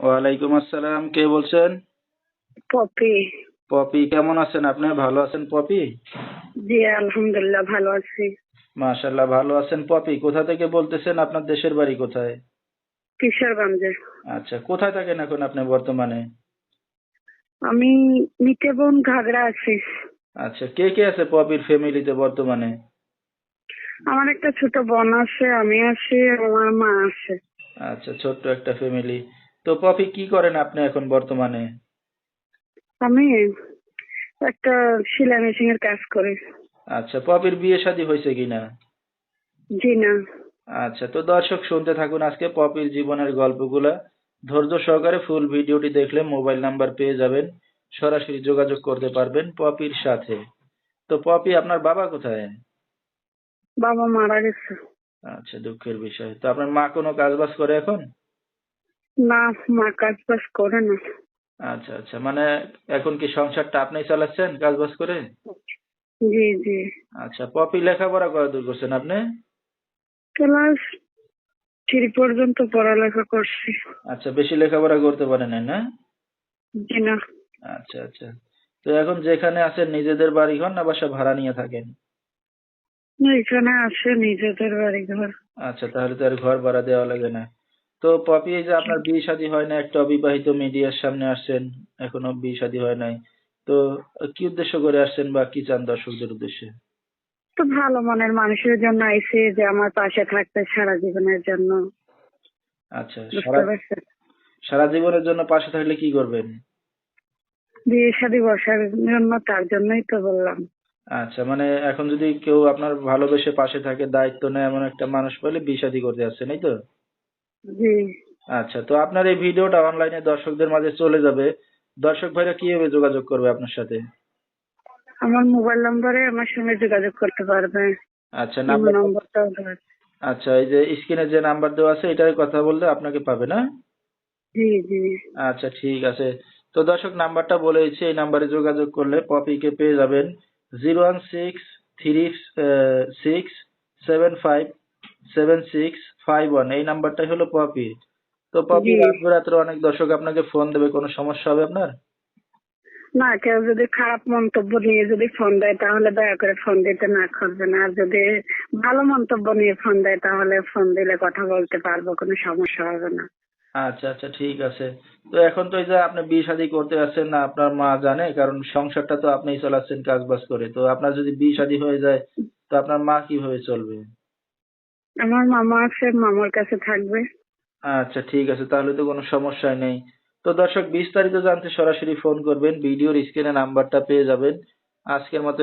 ওয়ালাইকুম আসসালাম কে বলছেন? পপি। পপি কেমন আছেন? আপনি ভালো আছেন পপি? জি আলহামদুলিল্লাহ ভালো আছি। ভালো আছেন পপি? কোথা থেকে বলতেছেন আপনার দেশের বাড়ি কোথায়? কিশোরগঞ্জে। আচ্ছা কোথায় থাকেন এখন আপনি বর্তমানে? আমি নিতেবন ঘাগড়া আছি। আচ্ছা কে কে আছে পপির ফ্যামিলিতে বর্তমানে? আমার একটা ছোট বোন আছে আমি আছি আমার মা আছে। আচ্ছা ছোট্ট একটা ফ্যামিলি তো পপি কি করেন আপনি এখন বর্তমানে? আমি একটা সেলাই মেশিন এর কাজ করি। আচ্ছা পপির বিয়ে শাদী হয়েছে কিনা? জি না। আচ্ছা তো দর্শক শুনতে থাকুন আজকে পপির জীবনের গল্পগুলা। ধৈর্য সহকারে ফুল ভিডিওটি দেখলে মোবাইল নাম্বার পেয়ে যাবেন। সরাসরি যোগাযোগ করতে পারবেন পপির সাথে। তো পপি আপনার বাবা কোথায়? বাবা মারা গেছে। আচ্ছা দুঃখের বিষয়। তো আপনার মা কোনো কাজ বাজ করে এখন? না মা কাজ বাজ করে না। আচ্ছা আচ্ছা মানে এখন কি সংসারটা আপনি চালাচ্ছেন কাজ বাজ করে? জি জি। আচ্ছা পপি লেখাপড়া করা দূর করছেন আপনি? ক্লাস থ্রি পর্যন্ত পড়ালেখা করছি। আচ্ছা বেশি লেখাপড়া করতে পারেন নাই না? জি না। আচ্ছা আচ্ছা। তো এখন যেখানে আছেন নিজেদের বাড়ি ঘর না বাসা ভাড়া নিয়ে থাকেন? এখানে আসে নিজেদের বাড়ি ঘর। আচ্ছা তাহলে তো আর ঘর ভাড়া দেওয়া লাগে না। তো পপি এই যে আপনার বিয়ে শাদী হয় না একটা অবিবাহিত মিডিয়ার সামনে আসছেন এখনও বিয়ে শাদী হয় নাই। তো কি উদ্দেশ্য করে আসছেন বা কি চান দর্শকদের উদ্দেশ্যে? তো ভালো মনের মানুষের জন্য আইসি যে আমার পাশে থাকতে সারা জীবনের জন্য। আচ্ছা সারা জীবনের জন্য পাশে থাকলে কি করবেন? বিয়ে শাদী বসার জন্য তার জন্যই তো বললাম। আচ্ছা মানে এখন যদি কেউ আপনার ভালোবেসে পাশে থাকে দায়িত্ব নেয় এমন একটা মানুষ পেলে বিয়ে শাদী করতে আসছেন এই তো? জি। আচ্ছা তো আপনার এই ভিডিওটা অনলাইনে দর্শকদের মাঝে চলে যাবে। দর্শক ভাইরা কীভাবে যোগাযোগ করবে আপনার সাথে? আমার মোবাইল নম্বরে আমার সঙ্গে যোগাযোগ করতে পারবে। আচ্ছা নাম্বার নম্বরটাও আচ্ছা এই যে স্ক্রিনে যে নাম্বার দেওয়া আছে এটাই কথা বললে আপনাকে পাবে না? জি জি। আচ্ছা ঠিক আছে। তো দর্শক নাম্বারটা বলে দিচ্ছি এই নাম্বারে যোগাযোগ করলে পপিকে পেয়ে যাবেন। Zero one six three six seven five seven six five one এই নাম্বারটাই হলো পপি তো পপি রাত্রে অনেক দর্শক আপনাকে ফোন দেবে কোনো সমস্যা হবে আপনার? না কেউ যদি খারাপ মন্তব্য নিয়ে যদি ফোন দেয় তাহলে দয়া করে ফোন দিতে না করবেন আর যদি ভালো মন্তব্য নিয়ে ফোন দেয় তাহলে ফোন দিলে কথা বলতে পারব কোনো সমস্যা হবে না। আচ্ছা আচ্ছা ঠিক আছে। তো এখন তো এই যে আপনি বিয়ে শাদী করতে আসছেন না আপনার মা জানে কারণ সংসারটা তো আপনিই চালাচ্ছেন কাজ বাজ করে। তো আপনার যদি বিয়ে শাদী হয়ে যায় তো আপনার মা কীভাবে চলবে? আমার মামা আছে মামার কাছে থাকবে। আচ্ছা ঠিক আছে তাহলে তো কোনো সমস্যাই নেই। তো দর্শক বিস্তারিত জানতে সরাসরি ফোন করবেন ভিডিওর স্ক্রিনে নাম্বারটা পেয়ে যাবেন। আজকের মতো